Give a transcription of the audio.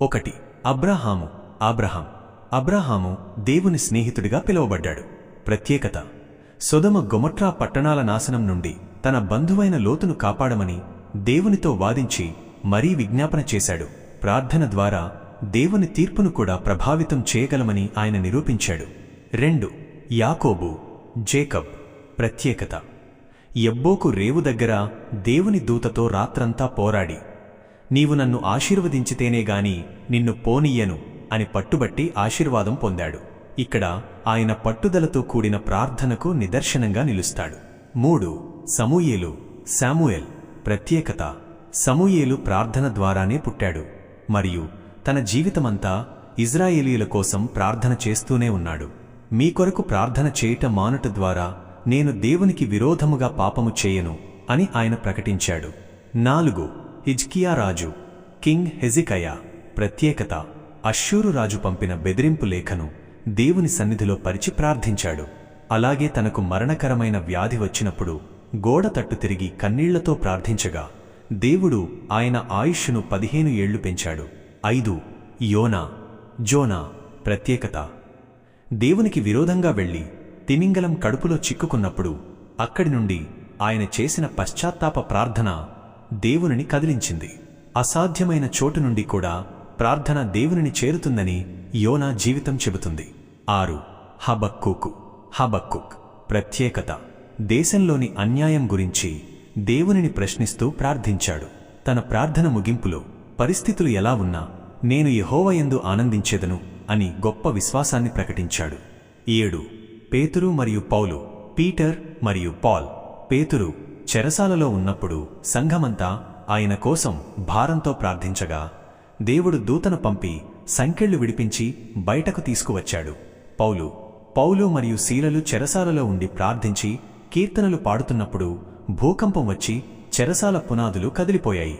ఒకటి అబ్రహాము అబ్రహాం అబ్రహాము దేవుని స్నేహితుడిగా పిలువబడ్డాడు. ప్రత్యేకత సొదమ గొమట్రా పట్టణాల నాశనం నుండి తన బంధువైన లోతును కాపాడమని దేవునితో వాదించి మరీ విజ్ఞాపన చేశాడు. ప్రార్థన ద్వారా దేవుని తీర్పును కూడా ప్రభావితం చేయగలమని ఆయన నిరూపించాడు. రెండు యాకోబు జేకబ్. ప్రత్యేకత ఎబ్బోకు రేవు దగ్గర దేవుని దూతతో రాత్రంతా పోరాడి నీవు నన్ను ఆశీర్వదించితేనే గాని నిన్ను పోనీయను అని పట్టుబట్టి ఆశీర్వాదం పొందాడు. ఇక్కడ ఆయన పట్టుదలతో కూడిన ప్రార్థనకు నిదర్శనంగా నిలుస్తాడు. మూడు సమూయేలు శాముయేల్ ప్రత్యేకత. సమూయేలు ప్రార్థన ద్వారానే పుట్టాడు. మరియు తన జీవితమంతా ఇజ్రాయేలీల కోసం ప్రార్థన చేస్తూనే ఉన్నాడు. మీ కొరకు ప్రార్థన చేయుట మానుట ద్వారా నేను దేవునికి విరోధముగా పాపము చేయను అని ఆయన ప్రకటించాడు. నాలుగు హిజ్కియా రాజు కింగ్ హెజికయా ప్రత్యేకత అశ్షూరు రాజు పంపిన బెదిరింపు లేఖను దేవుని సన్నిధిలో పరిచి ప్రార్థించాడు. అలాగే తనకు మరణకరమైన వ్యాధి వచ్చినప్పుడు గోడ తట్టు తిరిగి కన్నీళ్ళతో ప్రార్థించగా దేవుడు ఆయన ఆయుష్ను పదిహేను ఏళ్ళు పెంచాడు. ఐదు యోనా జోనా ప్రత్యేకత. దేవునికి విరోధంగా వెళ్ళి తిమింగలం కడుపులో చిక్కుకున్నప్పుడు అక్కడి నుండి ఆయన చేసిన పశ్చాత్తాప ప్రార్థన దేవునిని కదిలించింది. అసాధ్యమైన చోటు నుండి కూడా ప్రార్థన దేవునిని చేరుతుందని యోనా జీవితం చెబుతుంది. ఆరు. హబక్కుకు. హబక్కుక్. ప్రత్యేకత. దేశంలోని అన్యాయం గురించి దేవునిని ప్రశ్నిస్తూ ప్రార్థించాడు. తన ప్రార్థన ముగింపులో పరిస్థితులు ఎలా ఉన్నా నేను యహోవయందు ఆనందించేదను అని గొప్ప విశ్వాసాన్ని ప్రకటించాడు. ఏడు. పేతురు మరియు పౌలు పీటర్ మరియు పాల్. పేతురు చెరసాలలో ఉన్నప్పుడు సంఘమంతా ఆయన కోసం భారంతో ప్రార్థించగా దేవుడు దూతను పంపి సంకెళ్ళు విడిపించి బయటకు తీసుకువచ్చాడు. పౌలు పౌలు మరియు శీలలు చెరసాలలో ఉండి ప్రార్థించి కీర్తనలు పాడుతున్నప్పుడు భూకంపం వచ్చి చెరసాల పునాదులు కదిలిపోయాయి.